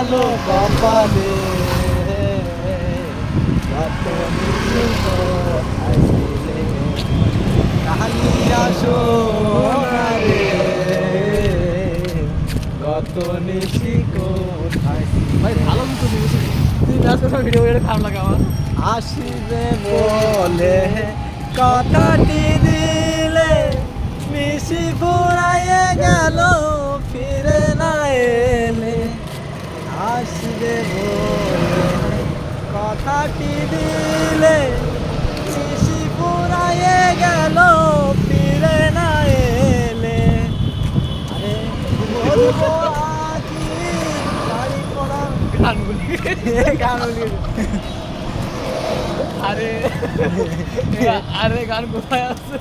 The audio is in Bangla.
কপালে। কত নিশি কোথায় ভাই ভালো কিন্তু তুই ভিডিও এটা খারাপ লাগে আমার। আসিবে বলে কথাটি দিলে মিশি ফুরাইয়ে বলে কথাটি দিলে মিশি ফুরাইয়ে গেল ফিরে না এলে। আরে বলব আকি গাড়ি করা গানগুলি। গানগুলি। আরে আরে গান কোথায় আছে?